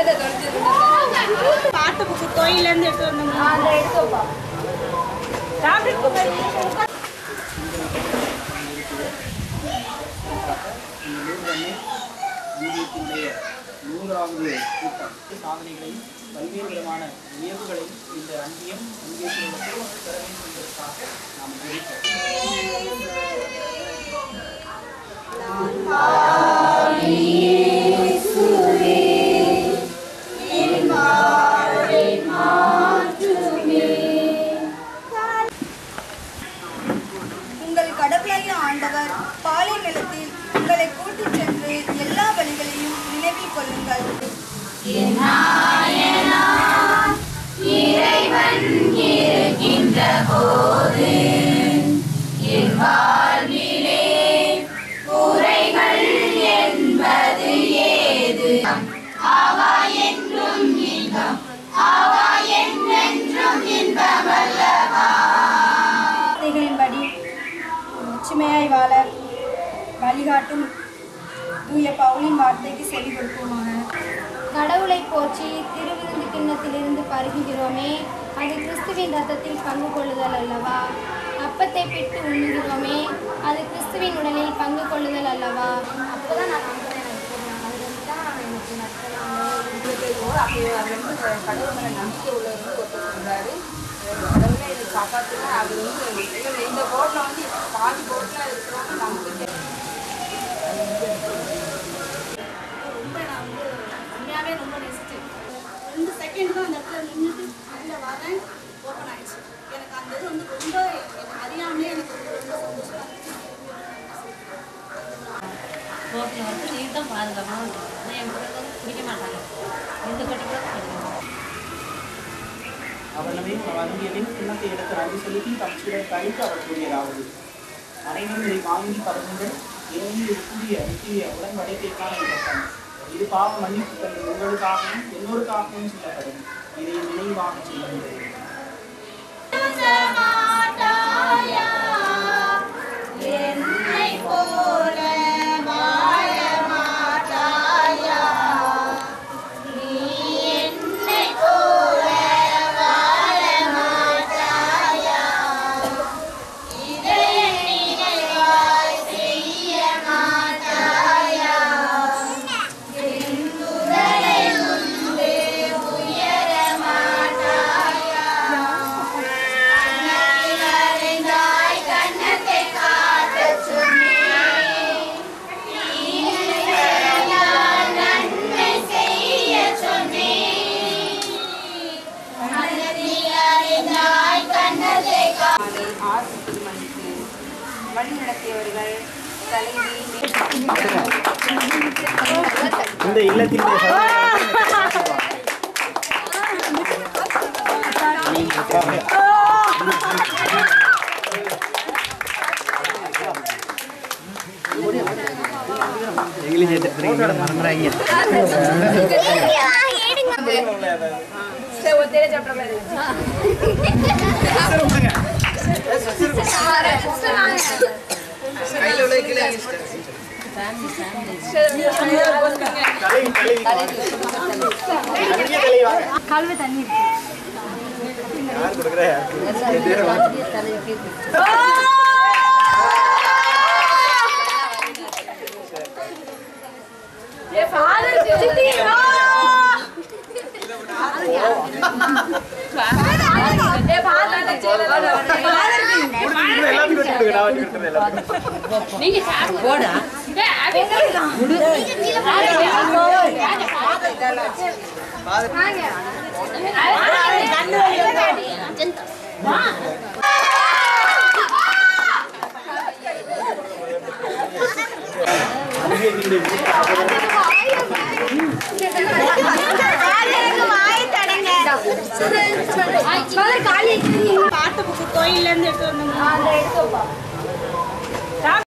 என்னத்தை தொலைச்சிருந்தா பாட்டு புக்கு கோயிலேருந்து எடுத்து வந்தோம் அந்த நூறாவது கூட்டம் சாதனைகளையும் பல்வேறு விதமான வியப்புகளையும் இந்த அந்தியம் பெற வேண்டும் என்பதற்காக நாம் ஜெயிப்போம் கூட்டிச் எல்லா வழிகளையும் நினைவில் கொள்ளுங்கள். வார்த்தைகளின்படி ஒற்றுமையாய் வாழ வழிகாட்டும் தூய பவுலின் வார்த்தைக்கு செவி கொடுப்போமாக கடவுளை போற்றி திருவிருந்து கிண்ணத்திலிருந்து பருகுகிறோமே அது கிறிஸ்துவின் ரத்தத்தில் பங்கு கொள்ளுதல் அல்லவா? அப்பத்தை பிட்டு உண்ணுகிறோமே அது கிறிஸ்துவின் உடலில் பங்கு கொள்ளுதல் அல்லவா? அப்போதான் நான் நம்புறேன் அவர் கடவுள் நம்பிக்கை உள்ளவர் ஒருத்தர் சொல்றாரு. கடவுளே காப்பாற்றுங்க அது வந்து இல்லை இந்த போட்டில் வந்து பாதி போட்டில் இருக்கிறவங்க நமக்கு ரொம்ப நான் வந்து உண்மையாகவே ரொம்ப நேசிச்சேன் ரெண்டு செகண்ட் தான் அந்த இடத்துல நின்றுட்டு அதில் வரேன். ஓப்பன் ஆயிடுச்சு. எனக்கு அந்த இது வந்து ரொம்ப அறியாமலே எனக்கு வந்து ரொம்ப சந்தோஷமா இருந்துச்சு. ரோட்டில் வந்து நீர் தான் பாதுகாப்பாக ஆனால் என் பிள்ளைங்க வந்து குடிக்க மாட்டாங்க. எந்த கட்டி கூட அவனவே வங்கியதின் கிண்ணத்தை எடுத்து நன்றி செலுத்தி கழித்து அவர் கூறியதாவது அனைவரும் இதை வாங்கி பருகுங்கள் ஏனெனில் இது கூடிய நித்திய உடன்படிக்கைக்கான இலக்கம் இது பாவ மன்னிப்பு தந்து உங்களுக்காகவும் எல்லோருக்காகவும் சொல்லப்படும். இதை நினைவாக செய்யுங்கள் அதை வழிநடத்தியவர்கள் தலைவி இந்த மாதிரி கழுவு தண்ணி இருக்கு. போடா. பாட்டு புக்கு கோயிலேருந்து எடுத்து வந்தோம் அந்த எடுத்துப்பா